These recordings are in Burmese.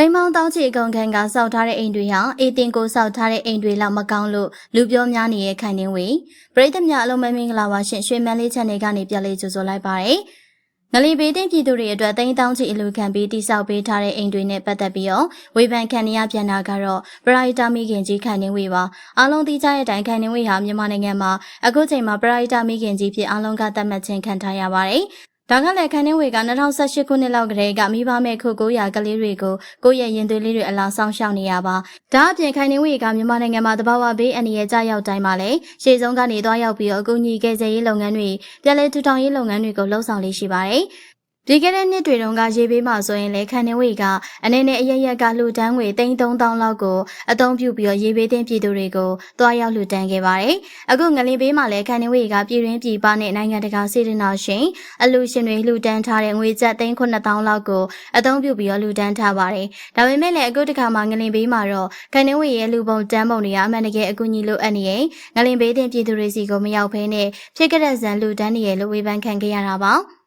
တိမ်မောင်တောင်းချီအကုန်ခံကစောက်ထားတဲ့အိမ်တွေဟာအေတင်ကိုစောက်ထားတဲ့အိမ်တွေလောက်မကောင်းလို့လူပြောများနေတဲ့ခိုင်နှင်းဝေပရိသတ်များအလုံးမမင်္ဂလာပါရှင်ရွှေမန်းလေး channel ကနေပြန်လေးကြိုဆိုလိုက်ပါရယ်ငလီဘေးတင်ပြည်သူတွေအတွက်တိမ်တောင်းချီအလူခံပြီးတိဆောက်ပေးထားတဲ့အိမ်တွေနဲ့ပတ်သက်ပြီးတော့ဝေဖန်ခံနေရပြန်တာကတော့ပရိုက်တာမိခင်ကြီးခိုင်နှင်းဝေပါအားလုံးသိကြတဲ့အတိုင်းခိုင်နှင်းဝေဟာမြန်မာနိုင်ငံမှာအခုချိန်မှာပရိုက်တာမိခင်ကြီးဖြစ်အားလုံးကသတ်မှတ်ခြင်းခံထားရပါတယ် ဒါကလည်းခန်းနှင်းဝေက2018ခုနှစ်လောက်ကတည်းကမိဘမဲ့ခု900ကလေးတွေကိုကိုယ့်ရဲ့ရင်သွေးလေးတွေအလားဆောင်ရှောက်နေရပါဒါအပြင်ခိုင်နှင်းဝေကမြန်မာနိုင်ငံမှာတဘာဝဘေးအနေရဲ့ကြာရောက်တိုင်းမှာလည်းရှေ့ဆုံးကနေသွားရောက်ပြီးတော့အကူအညီကယ်ဆယ်ရေးလုပ်ငန်းတွေပြည်လဲထူထောင်ရေးလုပ်ငန်းတွေကိုလှုပ်ဆောင်လေးရှိပါတယ် ဒီကနေ့နှစ်တွေတုန်းကရေဘေးမှာဆိုရင်လေခန်နေဝေကအနေနဲ့အရရက်ကလှူဒန်းငွေ3000လောက်ကိုအသုံးပြုပြီးတော့ရေဘေးတင်ပြည်သူတွေကိုတွားရောက်လှူဒန်းခဲ့ပါတယ်။အခုငလင်ဘေးမှာလည်းခန်နေဝေကပြည်တွင်းပြည်ပနဲ့နိုင်ငံတကာစေတနာရှင်အလူရှင်တွေလှူဒန်းထားတဲ့ငွေကျပ်3000လောက်ကိုအသုံးပြုပြီးတော့လှူဒန်းထားပါတယ်။ဒါပေမဲ့လည်းအခုတခါမှငလင်ဘေးမှာတော့ခန်နေဝေရဲ့လူပုံတန်းပုံတွေကအမှန်တကယ်အကူအညီလိုအပ်နေရင်ငလင်ဘေးတင်ပြည်သူတွေစီကိုမရောက်ဘဲနဲ့ဖြစ်ကြတဲ့ဇန်လှူဒန်းနေရလို့ဝေဖန်ခံခဲ့ရတာပါ။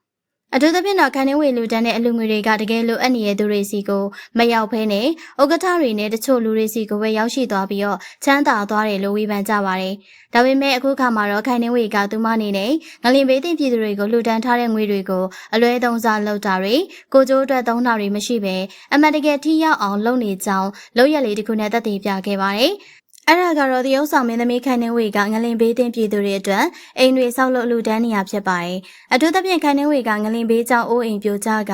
အထူးသဖြင့်တော့ခန်းနှင်းဝေလူတန်းတဲ့အလူငွေတွေကတကယ်လိုအပ်နေတဲ့သူတွေစီကိုမရောက်ဖဲနဲ့ဥက္ကဋ္ဌတွေနဲ့တချို့လူတွေစီကိုပဲရောက်ရှိသွားပြီးတော့ချမ်းသာသွားတယ်လို့ဝေဖန်ကြပါတယ်။ဒါပေမဲ့အခုခါမှာတော့ခန်းနှင်းဝေကသူမအနေနဲ့ငလင်ဘေးတင်ပြည်သူတွေကိုလူတန်းထားတဲ့ငွေတွေကိုအလွဲသုံးစားလုပ်တာတွေကိုကြိုးအတွက်သုံးတာတွေမရှိဘဲအမှန်တကယ်ထိရောက်အောင်လုပ်နေကြောင်းလုပ်ရက်လေးတစ်ခုနဲ့သက်သေပြခဲ့ပါတယ်။ အဲ့ဒါကတော့တရုတ်ဆောင်မင်းသမီးခိုင်နှင်းဝေကငလင်ဘေးတင်ပြည်သူတွေအတွက်အိမ်တွေဆောက်လုပ်လူတန်းနေရဖြစ်ပါတယ်။အထူးသဖြင့်ခိုင်နှင်းဝေကငလင်ဘေးကြောင့်အိုးအိမ်ပြိုကျက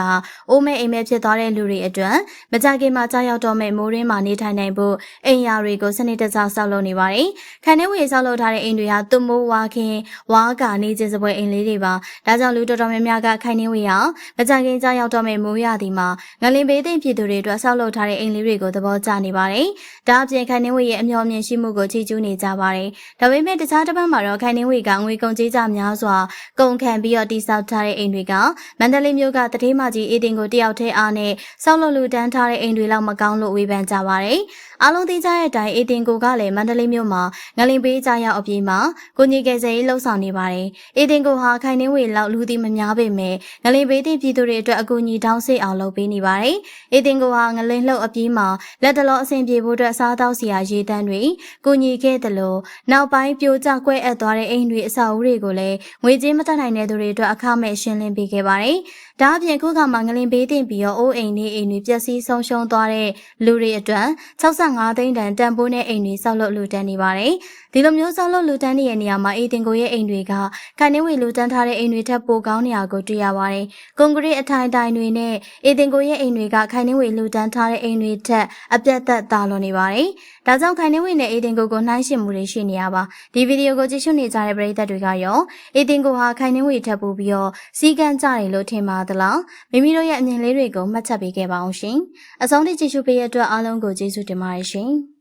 အိုးမဲအိမ်မဲဖြစ်သွားတဲ့လူတွေအတွက်မကြခင်မှာကြောက်ရောက်တော့မဲ့မိုးရင်းမှာနေထိုင်နိုင်ဖို့အိမ်ယာတွေကိုစနစ်တကျဆောက်လုပ်နေပါတယ်။ခိုင်နှင်းဝေဆောက်လုပ်ထားတဲ့အိမ်တွေဟာသွမိုးဝါခင်ဝါကနေခြင်းစပွဲအိမ်လေးတွေပါ။ဒါကြောင့်လူတော်တော်များများကခိုင်နှင်းဝေဟာမကြခင်ကြောက်ရောက်တော့မဲ့မိုးရသည်မှာငလင်ဘေးတင်ပြည်သူတွေအတွက်ဆောက်လုပ်ထားတဲ့အိမ်လေးတွေကိုသဘောကျနေပါတယ်။ဒါအပြင်ခိုင်နှင်းဝေရဲ့အမျှော်မြင်ရှိမှုကိုချီးကျူးနေကြပါတယ်။ဒါပေမဲ့တခြားတစ်ပတ်မှာတော့ခိုင်နှင်းဝေကငွေကုန်ကြေးကြများစွာကုန်ခံပြီးတော့တိစောက်ထားတဲ့အိမ်တွေကမန္တလေးမြို့ကတတိမကြီးအေတင်ကိုတယောက်ထဲအားနဲ့ဆောက်လုပ်လူတန်းထားတဲ့အိမ်တွေလောက်မကောင်းလို့ဝေဖန်ကြပါတယ်။အားလုံးသိကြတဲ့အတိုင်းအေတင်ကိုကလည်းမန္တလေးမြို့မှာငလင်ပေးကြရောက်အပြေးမှာကိုကြီးကယ်ဆယ်ရေးလှုပ်ဆောင်နေပါတယ်။အေတင်ကိုဟာခိုင်နှင်းဝေလောက်လူသည်မများပေမဲ့ငလင်ပေးတဲ့ပြည်သူတွေအတွက်အကူအညီတောင်းစိတ်အောင်လုပ်ပေးနေပါတယ်။အေတင်ကိုဟာငလင်လှုပ်အပြေးမှာလက်တလောအဆင်ပြေဖို့အတွက်စားတောက်စရာရေးတန်းတွေကူညီခဲ့တယ်လို့နောက်ပိုင်းပြိုကျကွဲအပ်သွားတဲ့အိမ်တွေအဆောက်အဦတွေကိုလည်းငွေကြေးမတတ်နိုင်တဲ့သူတွေအတွက်အခမဲ့ရှင်းလင်းပေးခဲ့ပါတယ်။ဒါအပြင်ခုခါမှာငလင်ပေးတင်ပြီးတော့အိုးအိမ်နေအိမ်တွေပျက်စီးဆုံးရှုံးသွားတဲ့လူတွေအတွက်65သိန်းတန်တန်ဖိုးနဲ့အိမ်တွေဆောက်လုပ်လူတန်းနေပါတယ်။ဒီလိုမျိုးဆောက်လုပ်လူတန်းနေတဲ့နေရာမှာအေတင်ကိုရဲ့အိမ်တွေကခိုင်နှင်းဝေလူတန်းထားတဲ့အိမ်တွေထက်ပိုကောင်းနေရကိုတွေ့ရပါတယ်။ကွန်ကရစ်အထိုင်တိုင်တွေနဲ့အေတင်ကိုရဲ့အိမ်တွေကခိုင်နှင်းဝေလူတန်းထားတဲ့အိမ်တွေထက်အပြတ်သက်သာလွန်နေပါတယ်။ဒါကြောင့်ခိုင်နှင်းဝေနဲ့အေတင်ကိုကိုနှိုင်းယှဉ်မှုတွေရှိနေရပါ။ဒီဗီဒီယိုကိုကြည့်ရှုနေကြတဲ့ပရိသတ်တွေကရောအေတင်ကိုဟာခိုင်နှင်းဝေထပ်ပို့ပြီးတော့စီကံကြတယ်လို့ထင်ပါသလား။မိမိတို့ရဲ့အမြင်လေးတွေကိုမှတ်ချက်ပေးခဲ့ပါအောင်ရှင်။အဆုံးထိကြည့်ရှုပေးရတဲ့အတွက်အားလုံးကိုကျေးဇူးတင်ပါတယ်ရှင်။